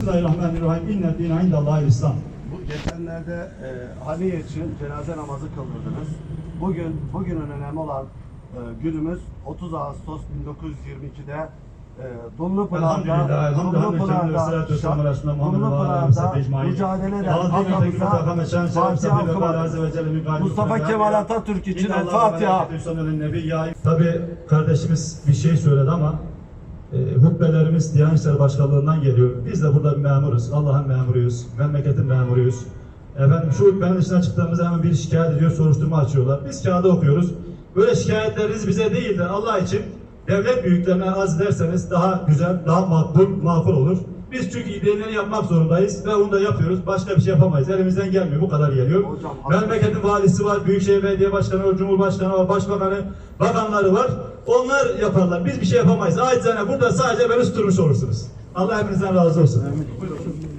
Bismillahirrahmanirrahim. İnne dîne indallâhil İslam. Bu geçenlerde e, Haliye için cenaze namazı kıldırdınız. Bugün bugünün önemli olan e, günümüz 30 Ağustos 1922'de e, Dumlupınar'da sahbihi ecmaîn. mücadele eden atamıza Mustafa Kemal. Atatürk için El Fatiha. meleketehü yusallûne alen nebi ya. Tabi kardeşimiz bir şey söyledi ama e, hutbelerimiz Diyanet İşleri Başkanlığı'ndan geliyor. Biz de burada bir memuruz. Allah'ın memuruyuz. Memleketin memuruyuz. Efendim şu hutbenin dışına çıktığımızda hemen bir şikayet ediyor, soruşturma açıyorlar. Biz kağıda okuyoruz. Böyle şikayetleriniz bize değil de Allah için devlet büyüklerine arz ederseniz daha güzel, daha makbul, makul olur. Biz çünkü idealleri yapmak zorundayız ve onu da yapıyoruz. Başka bir şey yapamayız. Elimizden gelmiyor. Bu kadar geliyor. Hocam, Memleketin valisi var, Büyükşehir Belediye Başkanı var, Cumhurbaşkanı var, Başbakanı, bakanları var. Onlar yaparlar. Biz bir şey yapamayız. Acizane burada sadece beni susturmuş olursunuz. Allah hepinizden razı olsun. Buyurun.